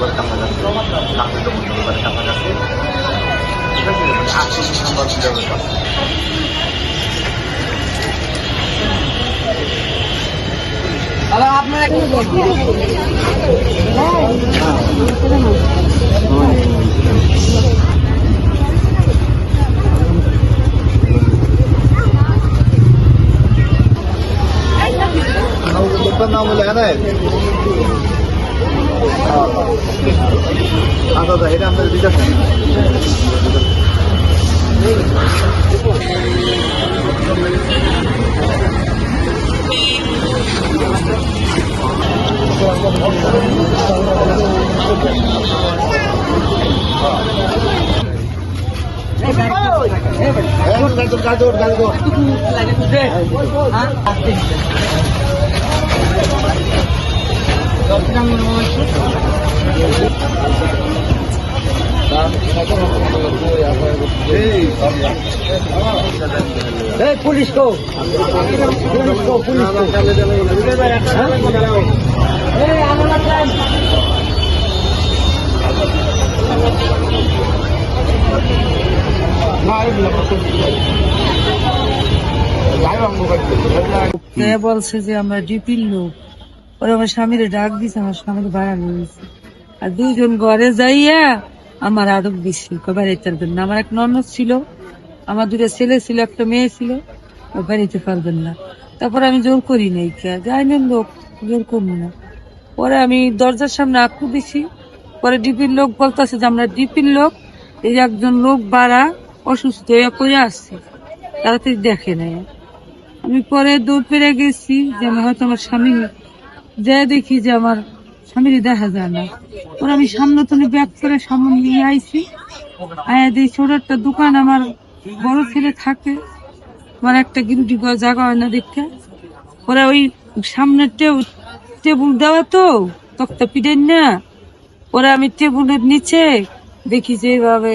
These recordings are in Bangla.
দরবারে টাকা যাচ্ছে নামের দরবারে টাকা যাচ্ছে ঠিক আছে নাম হলো আচ্ছা আচ্ছা এটা বিকাশ গাড়ি গাড়ি গাড়ি এই পুলিশ কো। পুলিশ কো পুলিশ কো। কে বলছে যে আমরা ডিপির লোক? ওরা আমার স্বামীরে ডাক দিছে, আমার স্বামীর ভাড়া নিয়েছে আর দুজন ঘরে যাইয়া আমার আরও বেশি বাড়িতে পারবেন না আমার এক ননদ ছিল, আমার দুটো ছেলে ছিল, একটা মেয়ে ছিল, ও বাড়িতে পারবেন না। তারপরে আমি জোর করি নাই কে যাই না লোক, জোর করব না। পরে আমি দরজার সামনে আঁকু দিছি। পরে ডিপির লোক বলতেছে যে, আমরা ডিপির লোক, এই একজন লোক বাড়া, অসুস্থ হয়ে পড়ে আসছে। তারা তাড়াতাড়ি দেখে নাই আমি পরে দৌড় পেরে গেছি যে আমি হয়তো আমার স্বামী যে দেখি যে আমার স্বামীর দেখা যায় না। ওরা আমি সামনে তো ব্যাগ করে সামনে নিয়ে আইছি। আয়া দিই ছোট একটা দোকান আমার বড় ছেলে থাকে। আমার একটা গিরুটি জায়গা হয় না দেখতে। ওরা ওই সামনে টেবুল দেওয়া তো, তক্তা পিঠেন না। ওরা আমি টেবুলের নিচে দেখি যে এইভাবে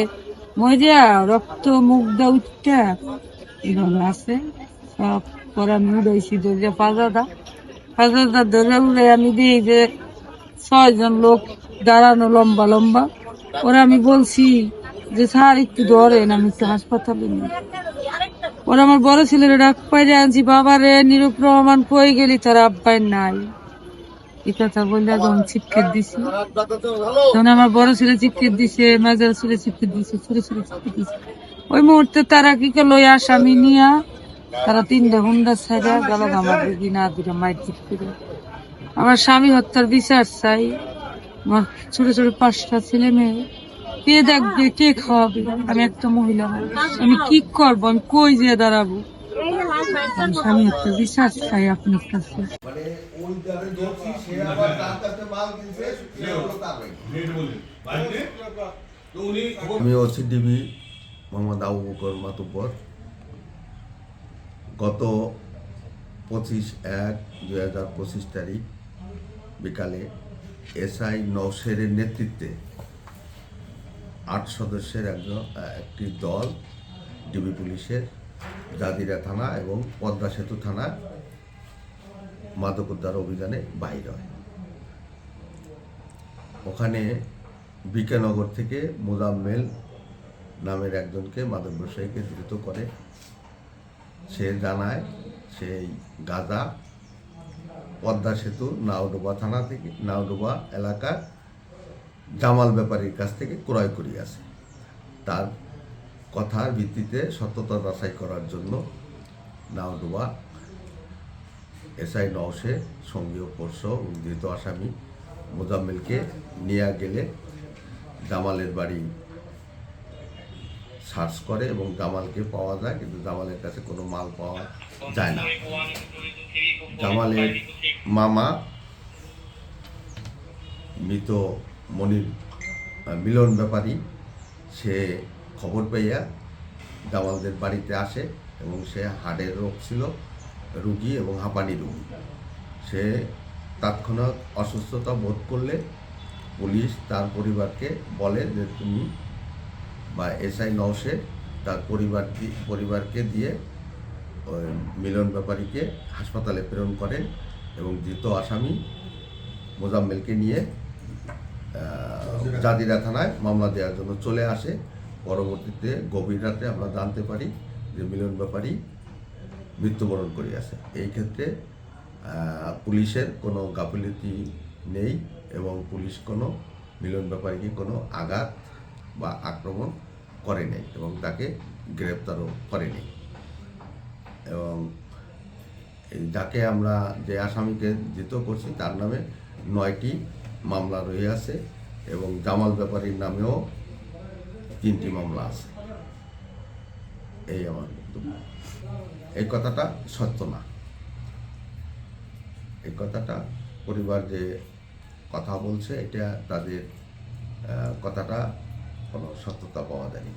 মজা রক্ত মুখ দা উঠটা। এভাবে আছে। সব পরে আমি উড়াইছি ধরে পাজাদা পাজাদা ধরে উড়ে আমি দিই যে ছয়জন লোক দাঁড়ানো লম্বা লম্বা। ওরা আমি বলছি যে, স্যার, একটু ধরেন, আমি একটু হাসপাতালে নিই। ওরা আমার বড় ছেলেরা ডাক পাইরে আনছি বাবা রে নিরূপ রহমান কই গেলি? তার আব্বাই নাই। কথা বললে যখন চিৎকার দিছি। তখন আমার বড় ছেলে চিৎকার দিছে মাঝার ছেলে চিৎকার দিছে, ছোট ছেলে চিৎকার দিছে। ওই মুহূর্তে তারা কি করল আসামি নিয়া তারা তিনটা হুন্ডা ছাড়া গেল আমার দিদি না দুটা চিৎ করে। আমার স্বামী হত্যার বিচার চাই। আমার ছোট ছোট পাঁচটা ছেলে মেয়ে। কে দেখবে, কে খাওয়াবে? আমি একটা মহিলা। আমি কি করব? আমি কই যেয়ে দাঁড়াবো? আমি আমি ওসিডিবি মোহাম্মদ আবু বকর মাতুব্বর। গত পঁচিশ এক দুই হাজার পঁচিশ তারিখ বিকালে এসআই নৌশেরের নেতৃত্বে আট সদস্যের একজন একটি দল, ডিবি পুলিশের জাদিরা থানা এবং পদ্মা সেতু থানা মাদক উদ্ধার অভিযানে বাহির হয়। ওখানে বিকেনগর থেকে মোজাম্মেল নামের একজনকে মাদক ব্যবসায়ীকে ধৃত করে সে জানায় সেই গাঁজা, পদ্মা সেতু, নাওডোবা থানা থেকে, নাওডোবা এলাকার জামাল ব্যাপারীর কাছ থেকে ক্রয় করিয়াছে তার কথার ভিত্তিতে সত্যতা যাচাই করার জন্য নাওডোবা এসআই নওশে সঙ্গীয় পরশ ধৃত আসামি মোজাম্মেলকে নিয়ে গেলে জামালের বাড়ি সার্চ করে এবং জামালকে পাওয়া যায়, কিন্তু জামালের কাছে কোনো মাল পাওয়া যায় না। জামালের মামা মৃত মনির মিলন ব্যাপারী, সে খবর পাইয়া জামালদের বাড়িতে আসে এবং সে হাড়ের রোগ ছিল, রুগী এবং হাঁপানি রুগী। সে তাৎক্ষণিক অসুস্থতা বোধ করলে পুলিশ তার পরিবারকে বলে যে, তুমি বা এসআই নওশে তার পরিবারটি পরিবারকে দিয়ে মিলন ব্যাপারীকে হাসপাতালে প্রেরণ করেন এবং ধৃত আসামি মোজাম্মেলকে নিয়ে জাদিরা থানায় মামলা দেওয়ার জন্য চলে আসে। পরবর্তীতে গভীর রাতে আমরা জানতে পারি যে মিলন ব্যাপারী মৃত্যুবরণ করিয়াছে এই ক্ষেত্রে পুলিশের কোনো গাফিলতি নেই এবং পুলিশ কোনো, মিলন ব্যাপারীকে কোনো আঘাত বা আক্রমণ করে নাই এবং তাকে গ্রেপ্তারও করেনি এবং যাকে আমরা যে আসামিকে ধৃত করছি, তার নামে নয়টি মামলা রয়ে আছে এবং জামাল ব্যাপারীর নামেও তিনটি মামলা আছে। এই আমার বক্তব্য। এই কথাটা সত্য না। এই কথাটা পরিবার যে কথা বলছে, এটা তাদের আহ, কথাটা কোনো সত্যতা পাওয়া যায়নি